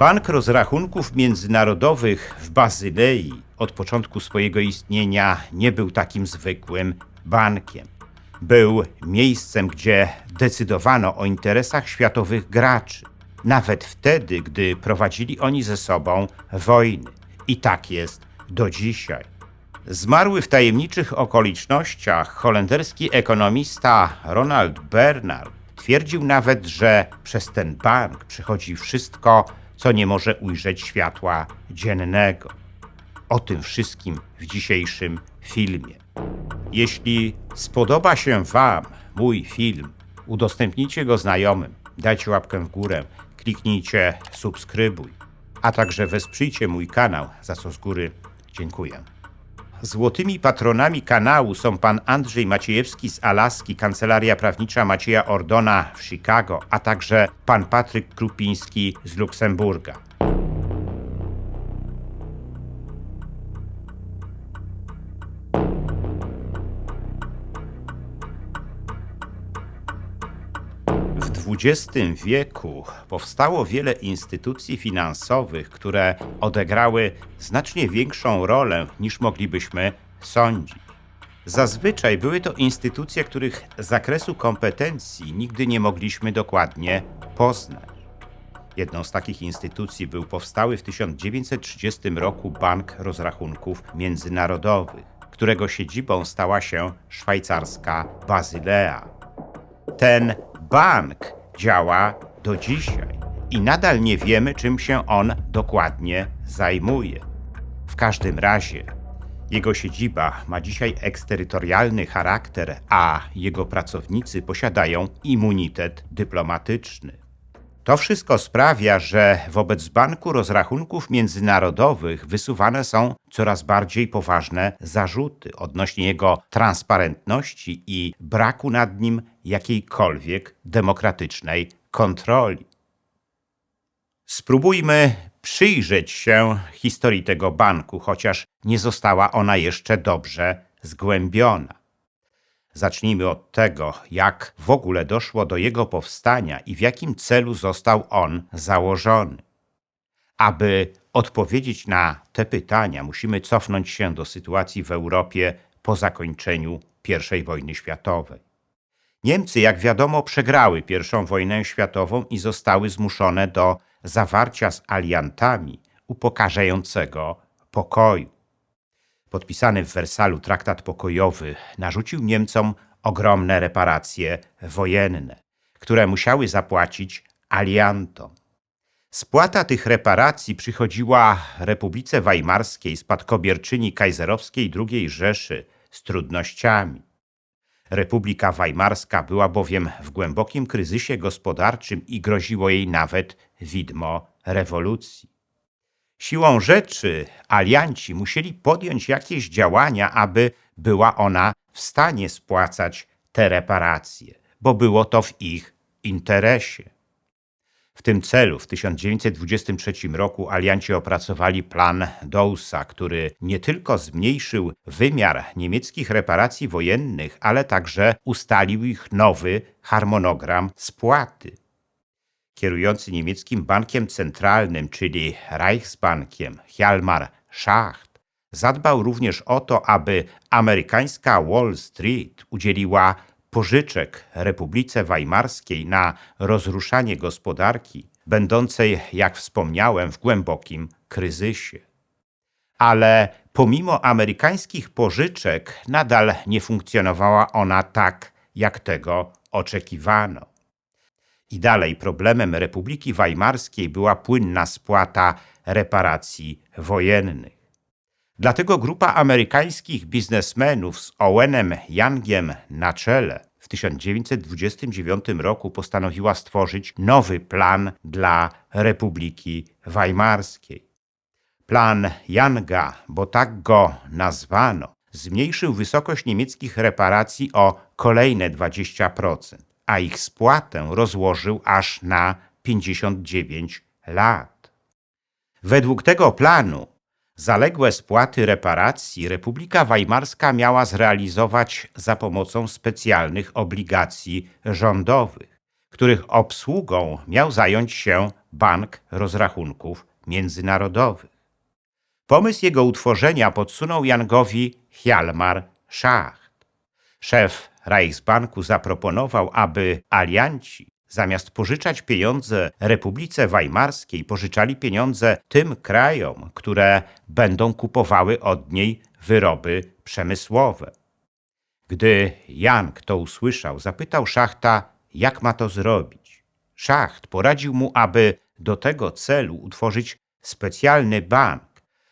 Bank Rozrachunków Międzynarodowych w Bazylei od początku swojego istnienia nie był takim zwykłym bankiem. Był miejscem, gdzie decydowano o interesach światowych graczy, nawet wtedy, gdy prowadzili oni ze sobą wojny. I tak jest do dzisiaj. Zmarły w tajemniczych okolicznościach holenderski ekonomista Ronald Bernard twierdził nawet, że przez ten bank przychodzi wszystko, co nie może ujrzeć światła dziennego. O tym wszystkim w dzisiejszym filmie. Jeśli spodoba się Wam mój film, udostępnijcie go znajomym, dajcie łapkę w górę, kliknijcie subskrybuj, a także wesprzyjcie mój kanał, za co z góry dziękuję. Złotymi patronami kanału są pan Andrzej Maciejewski z Alaski, Kancelaria Prawnicza Macieja Ordona w Chicago, a także pan Patryk Krupiński z Luksemburga. XX wieku powstało wiele instytucji finansowych, które odegrały znacznie większą rolę niż moglibyśmy sądzić. Zazwyczaj były to instytucje, których zakresu kompetencji nigdy nie mogliśmy dokładnie poznać. Jedną z takich instytucji był powstały w 1930 roku Bank Rozrachunków Międzynarodowych, którego siedzibą stała się szwajcarska Bazylea. Ten bank działa do dzisiaj i nadal nie wiemy, czym się on dokładnie zajmuje. W każdym razie, jego siedziba ma dzisiaj eksterytorialny charakter, a jego pracownicy posiadają immunitet dyplomatyczny. To wszystko sprawia, że wobec Banku Rozrachunków Międzynarodowych wysuwane są coraz bardziej poważne zarzuty odnośnie jego transparentności i braku nad nim jakiejkolwiek demokratycznej kontroli. Spróbujmy przyjrzeć się historii tego banku, chociaż nie została ona jeszcze dobrze zgłębiona. Zacznijmy od tego, jak w ogóle doszło do jego powstania i w jakim celu został on założony. Aby odpowiedzieć na te pytania, musimy cofnąć się do sytuacji w Europie po zakończeniu I wojny światowej. Niemcy, jak wiadomo, przegrały I wojnę światową i zostały zmuszone do zawarcia z aliantami upokarzającego pokoju. Podpisany w Wersalu traktat pokojowy narzucił Niemcom ogromne reparacje wojenne, które musiały zapłacić aliantom. Spłata tych reparacji przychodziła Republice Weimarskiej, spadkobierczyni kajzerowskiej II Rzeszy, z trudnościami. Republika Weimarska była bowiem w głębokim kryzysie gospodarczym i groziło jej nawet widmo rewolucji. Siłą rzeczy alianci musieli podjąć jakieś działania, aby była ona w stanie spłacać te reparacje, bo było to w ich interesie. W tym celu w 1923 roku alianci opracowali plan Dousa, który nie tylko zmniejszył wymiar niemieckich reparacji wojennych, ale także ustalił ich nowy harmonogram spłaty. Kierujący niemieckim bankiem centralnym, czyli Reichsbankiem, Hjalmar Schacht, zadbał również o to, aby amerykańska Wall Street udzieliła pożyczek Republice Weimarskiej na rozruszanie gospodarki, będącej, jak wspomniałem, w głębokim kryzysie. Ale pomimo amerykańskich pożyczek, nadal nie funkcjonowała ona tak, jak tego oczekiwano. I dalej problemem Republiki Weimarskiej była płynna spłata reparacji wojennych. Dlatego grupa amerykańskich biznesmenów z Owenem Youngiem na czele w 1929 roku postanowiła stworzyć nowy plan dla Republiki Weimarskiej. Plan Younga, bo tak go nazwano, zmniejszył wysokość niemieckich reparacji o kolejne 20%, a ich spłatę rozłożył aż na 59 lat. Według tego planu Zaległe spłaty reparacji Republika Weimarska miała zrealizować za pomocą specjalnych obligacji rządowych, których obsługą miał zająć się Bank Rozrachunków Międzynarodowych. Pomysł jego utworzenia podsunął Yangowi Hjalmar Schacht. Szef Reichsbanku zaproponował, aby alianci zamiast pożyczać pieniądze Republice Weimarskiej, pożyczali pieniądze tym krajom, które będą kupowały od niej wyroby przemysłowe. Gdy Young to usłyszał, zapytał Szachta, jak ma to zrobić. Szacht poradził mu, aby do tego celu utworzyć specjalny bank,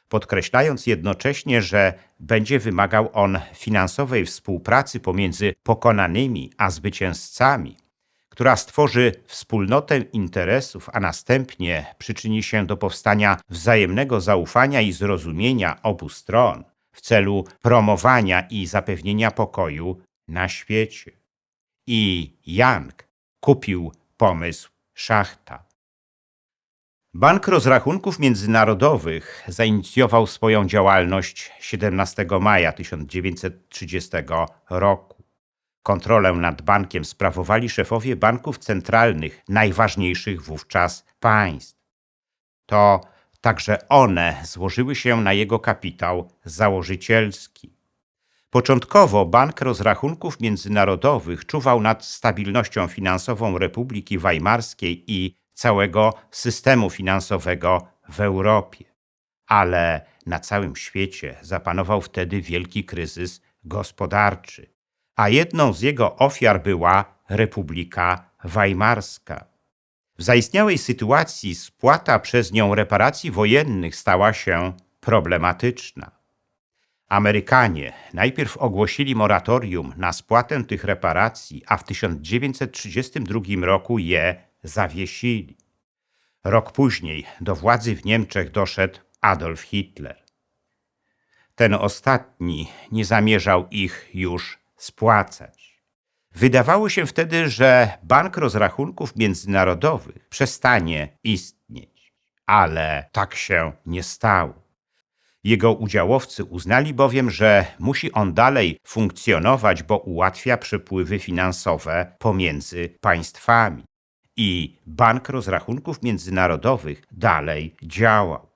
podkreślając jednocześnie, że będzie wymagał on finansowej współpracy pomiędzy pokonanymi a zwycięzcami, która stworzy wspólnotę interesów, a następnie przyczyni się do powstania wzajemnego zaufania i zrozumienia obu stron w celu promowania i zapewnienia pokoju na świecie. I Young kupił pomysł Szachta. Bank Rozrachunków Międzynarodowych zainicjował swoją działalność 17 maja 1930 roku. Kontrolę nad bankiem sprawowali szefowie banków centralnych najważniejszych wówczas państw. To także one złożyły się na jego kapitał założycielski. Początkowo Bank Rozrachunków Międzynarodowych czuwał nad stabilnością finansową Republiki Weimarskiej i całego systemu finansowego w Europie. Ale na całym świecie zapanował wtedy wielki kryzys gospodarczy, a jedną z jego ofiar była Republika Weimarska. W zaistniałej sytuacji spłata przez nią reparacji wojennych stała się problematyczna. Amerykanie najpierw ogłosili moratorium na spłatę tych reparacji, a w 1932 roku je zawiesili. Rok później do władzy w Niemczech doszedł Adolf Hitler. Ten ostatni nie zamierzał ich już spłacać. Wydawało się wtedy, że Bank Rozrachunków Międzynarodowych przestanie istnieć, ale tak się nie stało. Jego udziałowcy uznali bowiem, że musi on dalej funkcjonować, bo ułatwia przepływy finansowe pomiędzy państwami. I Bank Rozrachunków Międzynarodowych dalej działał.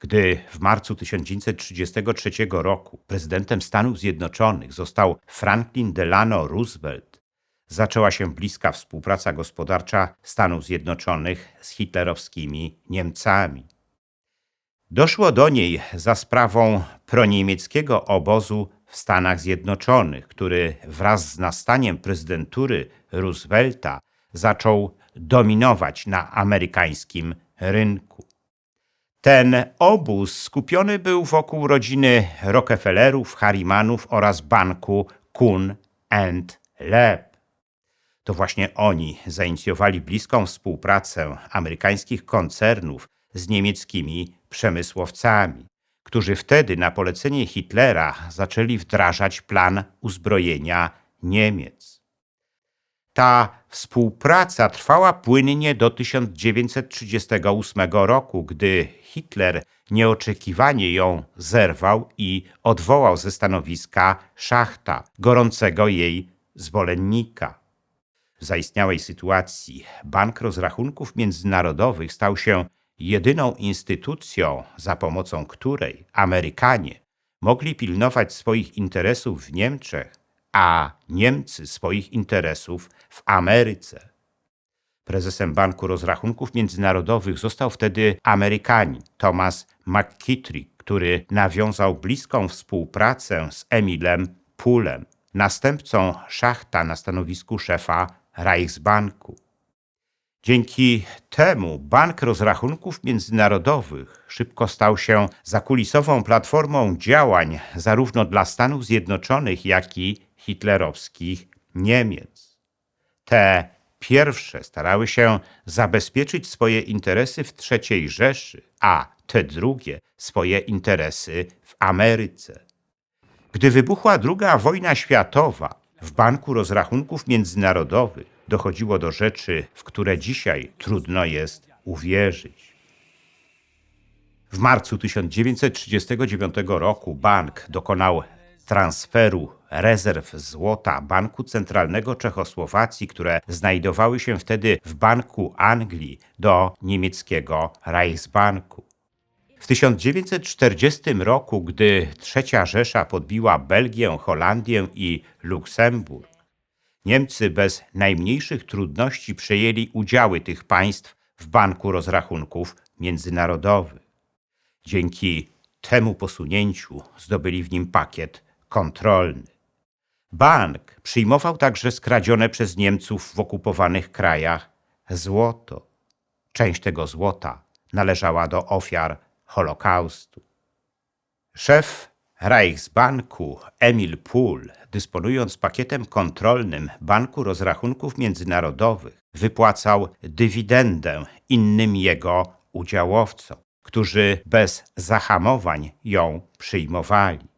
Gdy w marcu 1933 roku prezydentem Stanów Zjednoczonych został Franklin Delano Roosevelt, zaczęła się bliska współpraca gospodarcza Stanów Zjednoczonych z hitlerowskimi Niemcami. Doszło do niej za sprawą proniemieckiego obozu w Stanach Zjednoczonych, który wraz z nastaniem prezydentury Roosevelta zaczął dominować na amerykańskim rynku. Ten obóz skupiony był wokół rodziny Rockefellerów, Harrimanów oraz banku Kuhn and Loeb. To właśnie oni zainicjowali bliską współpracę amerykańskich koncernów z niemieckimi przemysłowcami, którzy wtedy na polecenie Hitlera zaczęli wdrażać plan uzbrojenia Niemiec. Ta współpraca trwała płynnie do 1938 roku, gdy Hitler nieoczekiwanie ją zerwał i odwołał ze stanowiska Szachta, gorącego jej zwolennika. W zaistniałej sytuacji Bank Rozrachunków Międzynarodowych stał się jedyną instytucją, za pomocą której Amerykanie mogli pilnować swoich interesów w Niemczech, a Niemcy swoich interesów w Ameryce. Prezesem Banku Rozrachunków Międzynarodowych został wtedy Amerykanin Thomas McKittrick, który nawiązał bliską współpracę z Emilem Pulem, następcą Szachta na stanowisku szefa Reichsbanku. Dzięki temu Bank Rozrachunków Międzynarodowych szybko stał się zakulisową platformą działań zarówno dla Stanów Zjednoczonych, jak i hitlerowskich Niemiec. Te pierwsze starały się zabezpieczyć swoje interesy w III Rzeszy, a te drugie swoje interesy w Ameryce. Gdy wybuchła II wojna światowa, w Banku Rozrachunków Międzynarodowych dochodziło do rzeczy, w które dzisiaj trudno jest uwierzyć. W marcu 1939 roku bank dokonał transferu rezerw złota Banku Centralnego Czechosłowacji, które znajdowały się wtedy w Banku Anglii, do niemieckiego Reichsbanku. W 1940 roku, gdy Trzecia Rzesza podbiła Belgię, Holandię i Luksemburg, Niemcy bez najmniejszych trudności przejęli udziały tych państw w Banku Rozrachunków Międzynarodowych. Dzięki temu posunięciu zdobyli w nim pakiet kontrolny. Bank przyjmował także skradzione przez Niemców w okupowanych krajach złoto. Część tego złota należała do ofiar Holokaustu. Szef Reichsbanku Emil Pool, dysponując pakietem kontrolnym Banku Rozrachunków Międzynarodowych, wypłacał dywidendę innym jego udziałowcom, którzy bez zahamowań ją przyjmowali.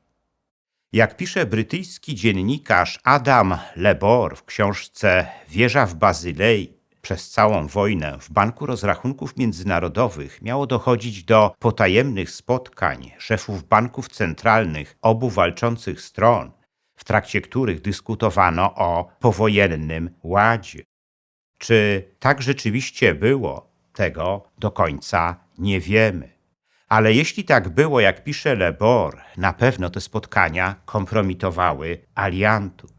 Jak pisze brytyjski dziennikarz Adam Lebor w książce Wieża w Bazylei, przez całą wojnę w Banku Rozrachunków Międzynarodowych miało dochodzić do potajemnych spotkań szefów banków centralnych obu walczących stron, w trakcie których dyskutowano o powojennym ładzie. Czy tak rzeczywiście było, tego do końca nie wiemy. Ale jeśli tak było, jak pisze Lebor, na pewno te spotkania kompromitowały aliantów.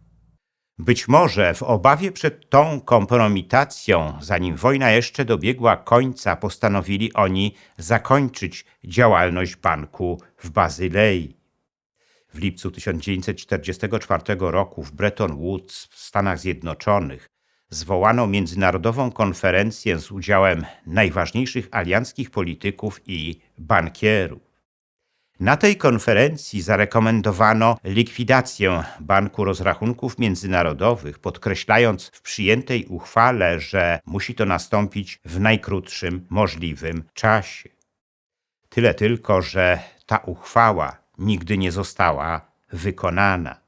Być może w obawie przed tą kompromitacją, zanim wojna jeszcze dobiegła końca, postanowili oni zakończyć działalność banku w Bazylei. W lipcu 1944 roku w Bretton Woods w Stanach Zjednoczonych zwołano międzynarodową konferencję z udziałem najważniejszych alianckich polityków i bankierów. Na tej konferencji zarekomendowano likwidację Banku Rozrachunków Międzynarodowych, podkreślając w przyjętej uchwale, że musi to nastąpić w najkrótszym możliwym czasie. Tyle tylko, że ta uchwała nigdy nie została wykonana.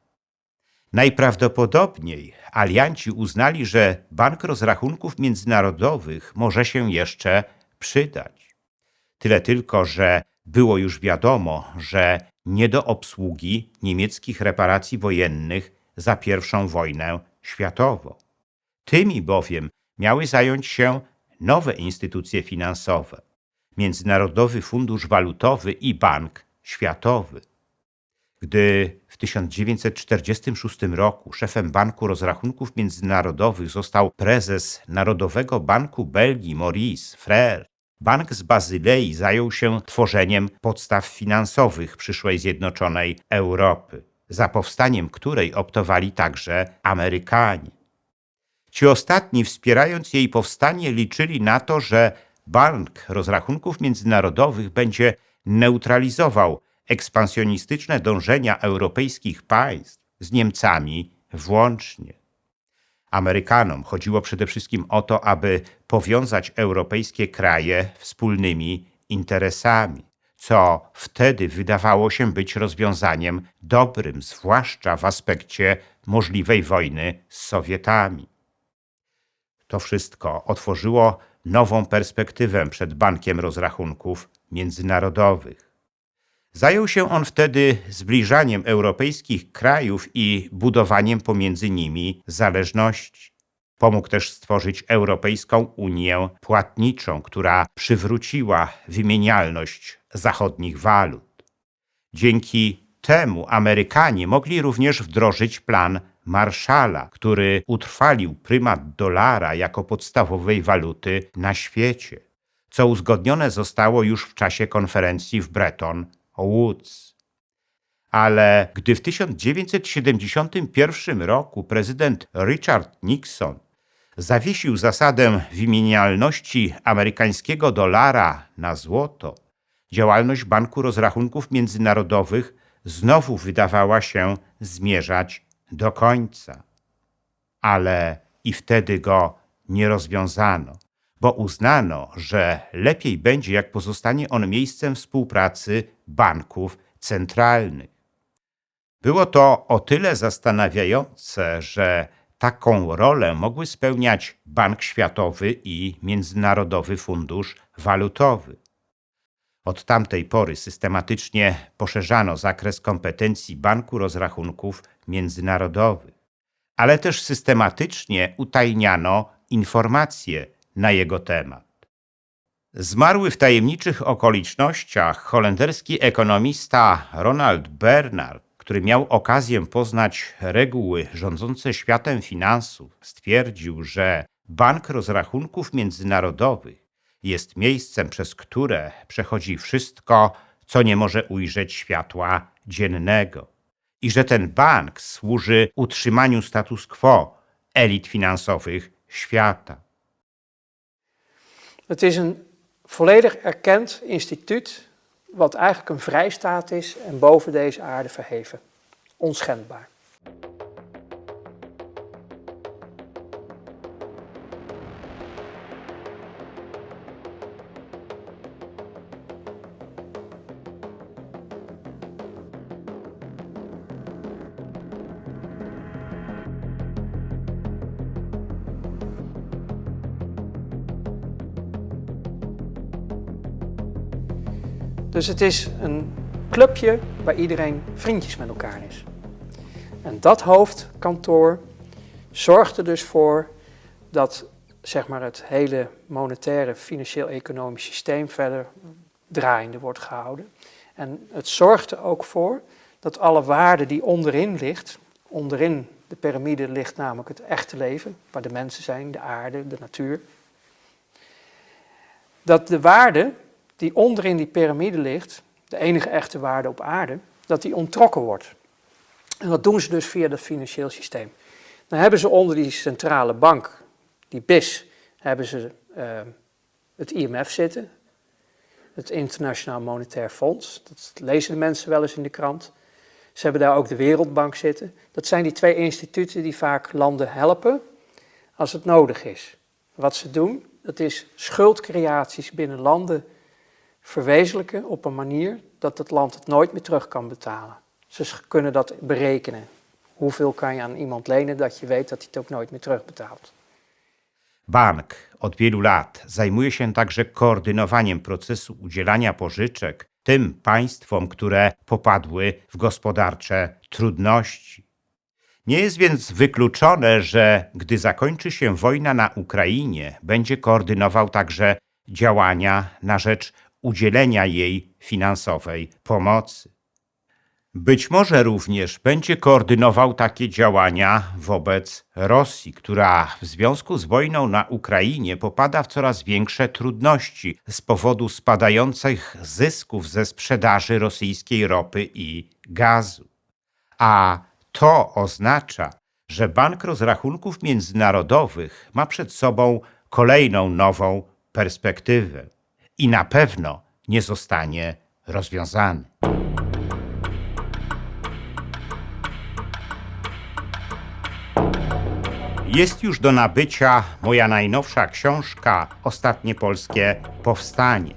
Najprawdopodobniej alianci uznali, że Bank Rozrachunków Międzynarodowych może się jeszcze przydać. Tyle tylko, że było już wiadomo, że nie do obsługi niemieckich reparacji wojennych za I wojnę światową. Tymi bowiem miały zająć się nowe instytucje finansowe Międzynarodowy Fundusz Walutowy i Bank Światowy. Gdy w 1946 roku szefem Banku Rozrachunków Międzynarodowych został prezes Narodowego Banku Belgii Maurice Frère, Bank z Bazylei zajął się tworzeniem podstaw finansowych przyszłej zjednoczonej Europy, za powstaniem której optowali także Amerykanie. Ci ostatni, wspierając jej powstanie, liczyli na to, że Bank Rozrachunków Międzynarodowych będzie neutralizował ekspansjonistyczne dążenia europejskich państw z Niemcami włącznie. Amerykanom chodziło przede wszystkim o to, aby powiązać europejskie kraje wspólnymi interesami, co wtedy wydawało się być rozwiązaniem dobrym, zwłaszcza w aspekcie możliwej wojny z Sowietami. To wszystko otworzyło nową perspektywę przed Bankiem Rozrachunków Międzynarodowych. Zajął się on wtedy zbliżaniem europejskich krajów i budowaniem pomiędzy nimi zależności. Pomógł też stworzyć Europejską Unię Płatniczą, która przywróciła wymienialność zachodnich walut. Dzięki temu Amerykanie mogli również wdrożyć plan Marszala, który utrwalił prymat dolara jako podstawowej waluty na świecie, co uzgodnione zostało już w czasie konferencji w Bretton Woods. Ale gdy w 1971 roku prezydent Richard Nixon zawiesił zasadę wymienialności amerykańskiego dolara na złoto, działalność Banku Rozrachunków Międzynarodowych znowu wydawała się zmierzać do końca. Ale i wtedy go nie rozwiązano bo uznano, że lepiej będzie, jak pozostanie on miejscem współpracy banków centralnych. Było to o tyle zastanawiające, że taką rolę mogły spełniać Bank Światowy i Międzynarodowy Fundusz Walutowy. Od tamtej pory systematycznie poszerzano zakres kompetencji Banku Rozrachunków Międzynarodowych, ale też systematycznie utajniano informacje na jego temat. Zmarły w tajemniczych okolicznościach holenderski ekonomista Ronald Bernard, który miał okazję poznać reguły rządzące światem finansów, stwierdził, że Bank Rozrachunków Międzynarodowych jest miejscem, przez które przechodzi wszystko, co nie może ujrzeć światła dziennego, i że ten bank służy utrzymaniu status quo elit finansowych świata. Het is een volledig erkend instituut, wat eigenlijk een vrijstaat is en boven deze aarde verheven. Onschendbaar. Dus het is een clubje waar iedereen vriendjes met elkaar is. En dat hoofdkantoor zorgt er dus voor dat zeg maar, het hele monetaire financieel-economisch systeem verder draaiende wordt gehouden. En het zorgt er ook voor dat alle waarde die onderin ligt, onderin de piramide ligt namelijk het echte leven, waar de mensen zijn, de aarde, de natuur, dat de waarde die onderin die piramide ligt, de enige echte waarde op aarde, dat die ontrokken wordt. En dat doen ze dus via dat financieel systeem. Dan hebben ze onder die centrale bank, die BIS, hebben ze eh, het IMF zitten, het Internationaal Monetair Fonds. Dat lezen de mensen wel eens in de krant. Ze hebben daar ook de Wereldbank zitten. Dat zijn die twee instituten die vaak landen helpen als het nodig is. Wat ze doen, dat is schuldcreaties binnen landen verwezenlijken op een manier dat het land het nooit meer terug kan betalen. Ze kunnen dat berekenen. Hoeveel kan je aan iemand lenen dat je weet dat hij het ook nooit meer terugbetaalt. Bank od wielu lat zajmuje się także koordynowaniem procesu udzielania pożyczek tym państwom, które popadły w gospodarcze trudności. Nie jest więc wykluczone, że gdy zakończy się wojna na Ukrainie, będzie koordynował także działania na rzecz udzielenia jej finansowej pomocy. Być może również będzie koordynował takie działania wobec Rosji, która w związku z wojną na Ukrainie popada w coraz większe trudności z powodu spadających zysków ze sprzedaży rosyjskiej ropy i gazu. A to oznacza, że Bank Rozrachunków Międzynarodowych ma przed sobą kolejną nową perspektywę i na pewno nie zostanie rozwiązany. Jest już do nabycia moja najnowsza książka Ostatnie Polskie Powstanie.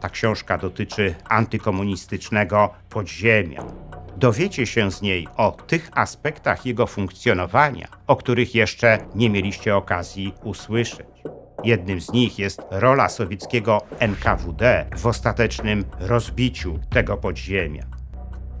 Ta książka dotyczy antykomunistycznego podziemia. Dowiecie się z niej o tych aspektach jego funkcjonowania, o których jeszcze nie mieliście okazji usłyszeć. Jednym z nich jest rola sowieckiego NKWD w ostatecznym rozbiciu tego podziemia.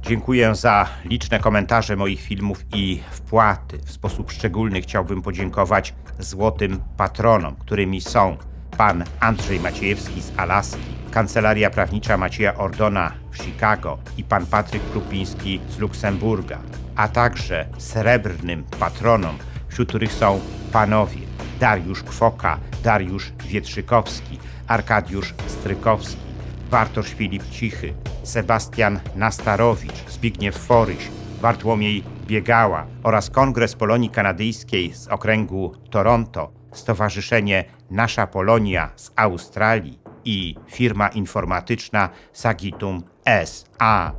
Dziękuję za liczne komentarze moich filmów i wpłaty. W sposób szczególny chciałbym podziękować złotym patronom, którymi są pan Andrzej Maciejewski z Alaski, Kancelaria Prawnicza Macieja Ordona w Chicago i pan Patryk Krupiński z Luksemburga, a także srebrnym patronom, wśród których są panowie Dariusz Kwoka, Dariusz Wietrzykowski, Arkadiusz Strykowski, Bartosz Filip Cichy, Sebastian Nastarowicz, Zbigniew Foryś, Bartłomiej Biegała oraz Kongres Polonii Kanadyjskiej z okręgu Toronto, Stowarzyszenie Nasza Polonia z Australii i firma informatyczna Sagitum SA.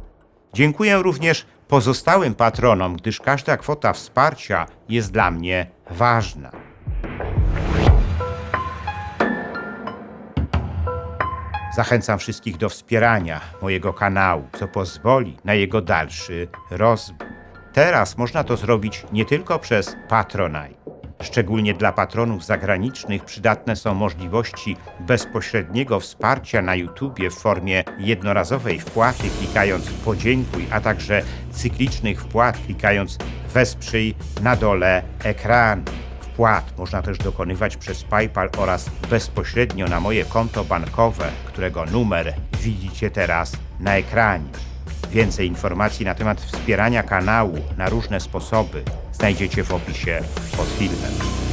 Dziękuję również pozostałym patronom, gdyż każda kwota wsparcia jest dla mnie ważna. Zachęcam wszystkich do wspierania mojego kanału, co pozwoli na jego dalszy rozwój. Teraz można to zrobić nie tylko przez Patronite. Szczególnie dla patronów zagranicznych przydatne są możliwości bezpośredniego wsparcia na YouTubie w formie jednorazowej wpłaty klikając podziękuj, a także cyklicznych wpłat klikając wesprzyj na dole ekranu. Wpłat można też dokonywać przez PayPal oraz bezpośrednio na moje konto bankowe, którego numer widzicie teraz na ekranie. Więcej informacji na temat wspierania kanału na różne sposoby znajdziecie w opisie pod filmem.